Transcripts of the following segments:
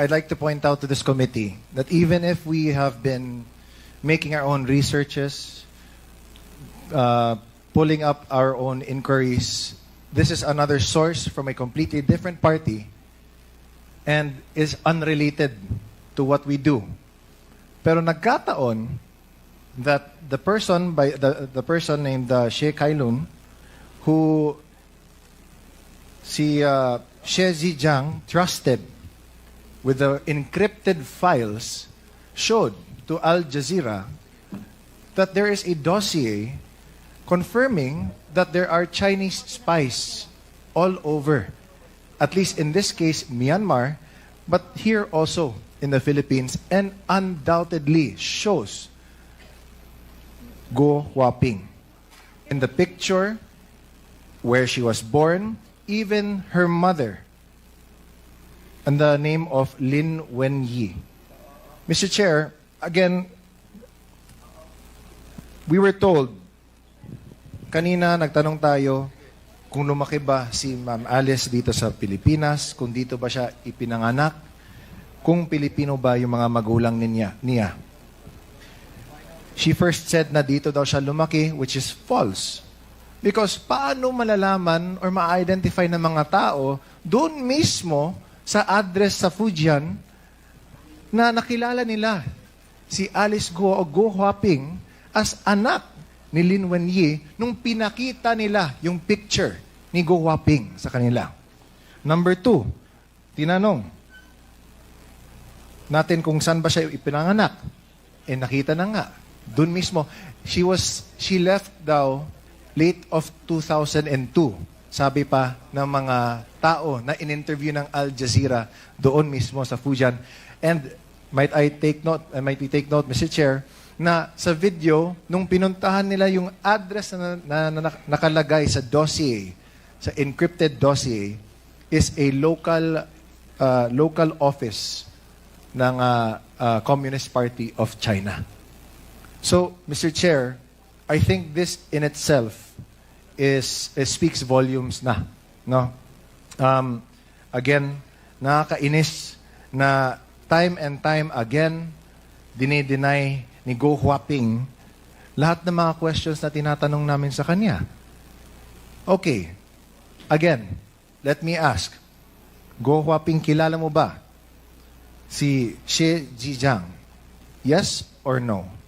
I'd like to point out to this committee that even if we have been making our own researches, uh, pulling up our own inquiries, this is another source from a completely different party and is unrelated to what we do. Pero nagkataon that the person by the the person named uh, She Kailun who si uh, She Zijiang trusted with the encrypted files showed to Al Jazeera that there is a dossier confirming that there are Chinese spies all over, at least in this case, Myanmar, but here also in the Philippines, and undoubtedly shows Go Huaping. In the picture, where she was born, even her mother, and the name of Lin Wenyi. Mr. Chair, again, we were told, kanina nagtanong tayo kung lumaki ba si Ma'am Alice dito sa Pilipinas, kung dito ba siya ipinanganak, kung Pilipino ba yung mga magulang niya. niya. She first said na dito daw siya lumaki, which is false. Because paano malalaman or ma-identify ng mga tao doon mismo sa address sa Fujian na nakilala nila si Alice Go o Go Huaping as anak ni Lin Wenyi nung pinakita nila yung picture ni Go Huaping sa kanila. Number two, tinanong natin kung saan ba siya ipinanganak. Eh nakita na nga. Doon mismo, she was, she left daw late of 2002. Sabi pa ng mga tao na in-interview ng Al Jazeera doon mismo sa Fujian. And might I take note, uh, might we take note, Mr. Chair, na sa video, nung pinuntahan nila yung address na, na, na nakalagay sa dossier, sa encrypted dossier, is a local uh, local office ng uh, uh, Communist Party of China. So, Mr. Chair, I think this in itself is, is speaks volumes na, no? Um, again, nakakainis na time and time again dinideny ni Go Huaping lahat ng mga questions na tinatanong namin sa kanya. Okay. Again, let me ask. Go Huaping, kilala mo ba si Xie Jijiang? Yes or no?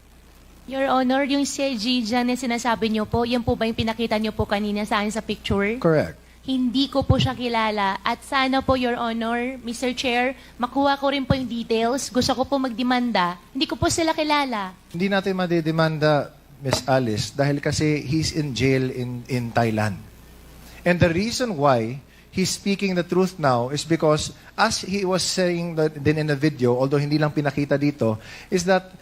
Your Honor, yung si Jijan na sinasabi niyo po, yan po ba yung pinakita niyo po kanina sa akin sa picture? Correct. Hindi ko po siya kilala. At sana po, Your Honor, Mr. Chair, makuha ko rin po yung details. Gusto ko po magdemanda. Hindi ko po sila kilala. Hindi natin madidemanda, Miss Alice, dahil kasi he's in jail in, in Thailand. And the reason why he's speaking the truth now is because, as he was saying that din in the video, although hindi lang pinakita dito, is that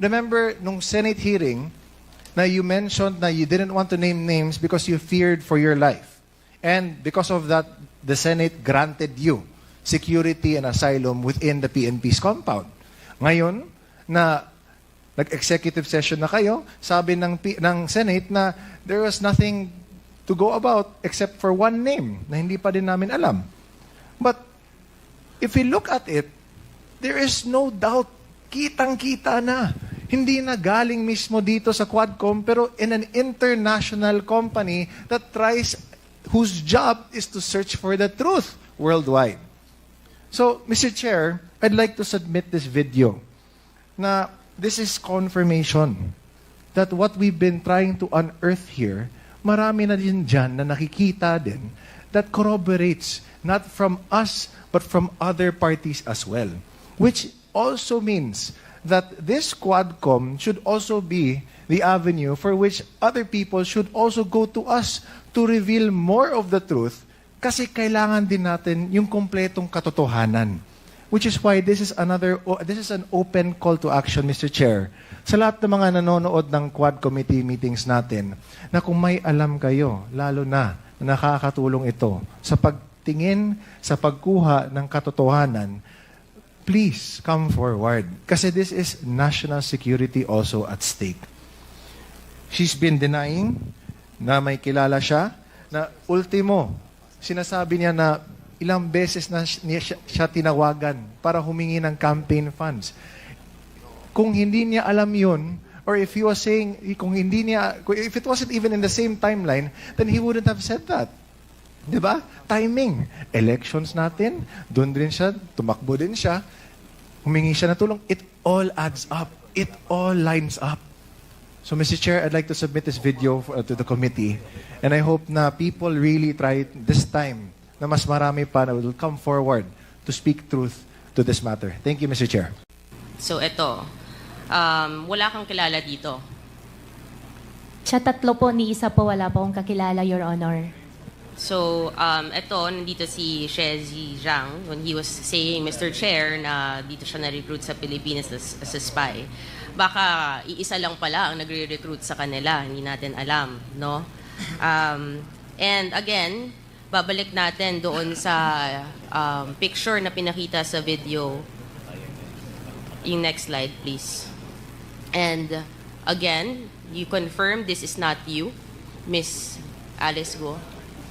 Remember, nung Senate hearing, na you mentioned na you didn't want to name names because you feared for your life. And because of that, the Senate granted you security and asylum within the PNP's compound. Ngayon, na nag-executive session na kayo, sabi ng, P- ng Senate na there was nothing to go about except for one name na hindi pa din namin alam. But if we look at it, there is no doubt, kitang-kita na. Hindi na galing mismo dito sa Quadcom, pero in an international company that tries, whose job is to search for the truth worldwide. So, Mr. Chair, I'd like to submit this video na this is confirmation that what we've been trying to unearth here, marami na din dyan na nakikita din that corroborates not from us but from other parties as well. Which also means that this Quadcom should also be the avenue for which other people should also go to us to reveal more of the truth kasi kailangan din natin yung kompletong katotohanan. Which is why this is another, this is an open call to action, Mr. Chair. Sa lahat ng mga nanonood ng Quad Committee meetings natin, na kung may alam kayo, lalo na nakakatulong ito sa pagtingin, sa pagkuha ng katotohanan, please come forward. Kasi this is national security also at stake. She's been denying na may kilala siya, na ultimo, sinasabi niya na ilang beses na siya, siya tinawagan para humingi ng campaign funds. Kung hindi niya alam yun, or if he was saying, kung hindi niya, if it wasn't even in the same timeline, then he wouldn't have said that. Di ba? Timing. Elections natin, doon din siya, tumakbo din siya, humingi siya ng tulong. It all adds up. It all lines up. So, Mr. Chair, I'd like to submit this video for- uh, to the committee. And I hope na people really try this time na mas marami pa na will come forward to speak truth to this matter. Thank you, Mr. Chair. So ito, um, wala kang kilala dito. Sa tatlo po, ni isa po wala po akong kakilala, Your Honor. So, um, ito, nandito si Shezi Zhang when he was saying, Mr. Chair, na dito siya na-recruit sa Pilipinas as, as a spy. Baka iisa lang pala ang nagre-recruit sa kanila, hindi natin alam, no? Um, and again, babalik natin doon sa um, picture na pinakita sa video. Yung next slide, please. And again, you confirm this is not you, Miss Alice Go.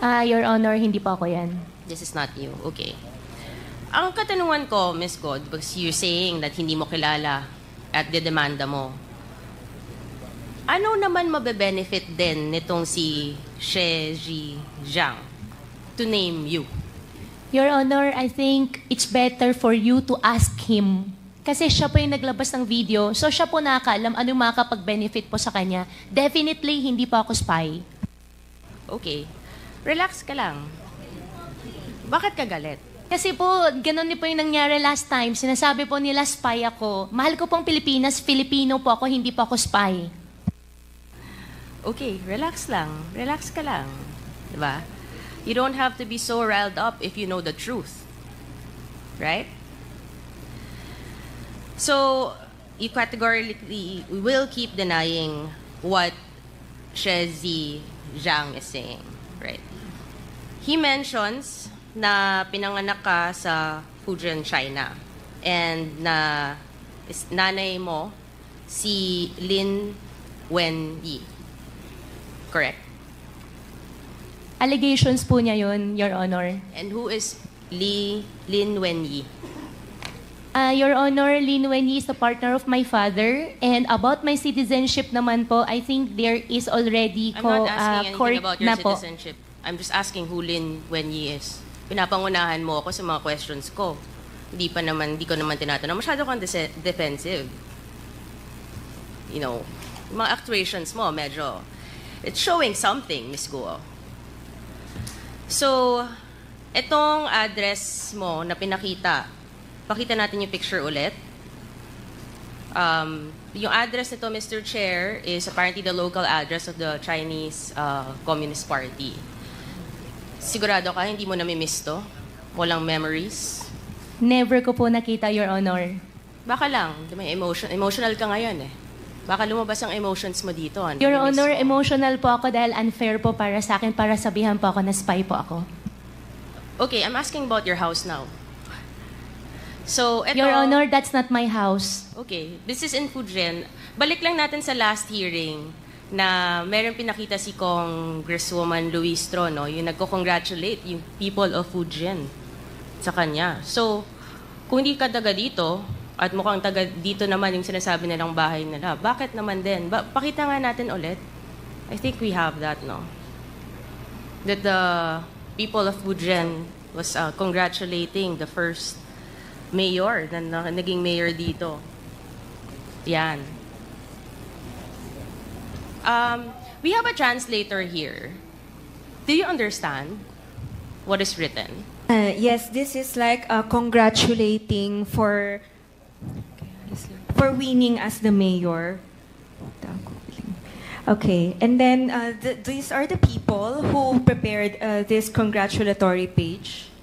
Ah, Your Honor, hindi po ako yan. This is not you. Okay. Ang katanungan ko, Miss God, because you're saying that hindi mo kilala at dedemanda mo, ano naman mabe-benefit din nitong si She Ji Zhang to name you? Your Honor, I think it's better for you to ask him. Kasi siya po yung naglabas ng video, so siya po nakakaalam anong makakapag-benefit po sa kanya. Definitely, hindi po ako spy. Okay. Relax ka lang. Bakit ka galit? Kasi po, ganun din po yung nangyari last time. Sinasabi po nila spy ako. Mahal ko pong Pilipinas, Filipino po ako, hindi po ako spy. Okay, relax lang. Relax ka lang. Diba? You don't have to be so riled up if you know the truth. Right? So, you categorically will keep denying what Shezi Zhang is saying. Right? He mentions na pinanganak ka sa Fujian, China. And na is nanay mo si Lin Wenyi. Correct. Allegations po niya yun, Your Honor. And who is Li Lin Wenyi? Ah, Your Honor, Lin Wenyi is a partner of my father. And about my citizenship naman po, I think there is already I'm ko, not asking ah, anything court about your na po. citizenship. I'm just asking who Lin Wenyi is. Pinapangunahan mo ako sa mga questions ko. Hindi pa naman, hindi ko naman tinatanong. Masyado kang defensive. You know, mga actuations mo, medyo, it's showing something, Miss Guo. So, etong address mo na pinakita, pakita natin yung picture ulit. Um, yung address nito, Mr. Chair, is apparently the local address of the Chinese uh, Communist Party. Sigurado ka, hindi mo namimiss to? Walang memories? Never ko po nakita, Your Honor. Baka lang, di ba, emotion, emotional ka ngayon eh. Baka lumabas ang emotions mo dito. Ano, Your namimiss Honor, mo. emotional po ako dahil unfair po para sa akin para sabihan po ako na spy po ako. Okay, I'm asking about your house now. So, eto, Your Honor, that's not my house. Okay, this is in Fujian. Balik lang natin sa last hearing na meron pinakita si Congresswoman Luis Trono, yung nagko-congratulate yung people of Fujian sa kanya. So, kung hindi ka taga dito, at mukhang taga dito naman yung sinasabi nilang bahay nila, bakit naman din? Ba- pakita nga natin ulit. I think we have that, no? That the people of Fujian was uh, congratulating the first mayor na, na naging mayor dito. Yan. Um, we have a translator here. Do you understand what is written? Uh, yes, this is like uh, congratulating for for winning as the mayor. Okay, and then uh, th- these are the people who prepared uh, this congratulatory page.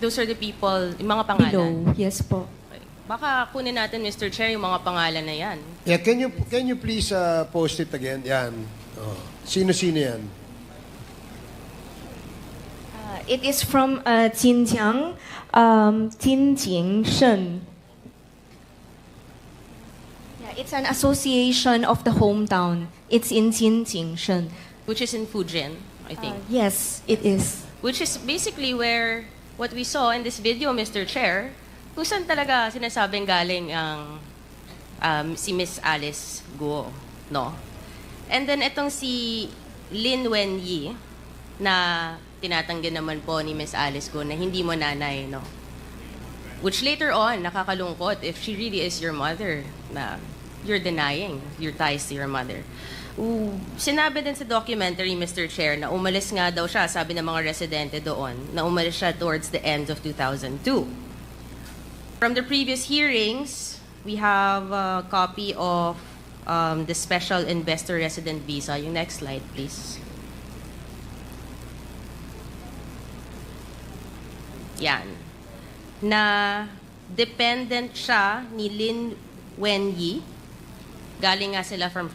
Those are the people, yung mga pangalan. Below. Yes po. Baka kunin natin, Mr. Chair, yung mga pangalan na yan. Yeah, can you can you please uh, post it again? Yan. Oh. Sino-sino yan? Uh, it is from uh, Jinjiang, um, Jinjing Shen. Yeah, it's an association of the hometown. It's in Jinjing Shen. Which is in Fujian, I Uh, think. yes, it is. Which is basically where what we saw in this video, Mr. Chair, kung saan talaga sinasabing galing ang um, si Miss Alice Guo, no? And then itong si Lin Wen Yi, na tinatanggi naman po ni Miss Alice Guo na hindi mo nanay, no? Which later on, nakakalungkot if she really is your mother, na you're denying your ties to your mother. Ooh, sinabi din sa documentary, Mr. Chair, na umalis nga daw siya, sabi ng mga residente doon, na umalis siya towards the end of 2002. From the previous hearings, we have a copy of um, the special investor resident visa. Yung next slide, please. Yan. Na dependent siya ni Lin Wenyi. Galing nga sila from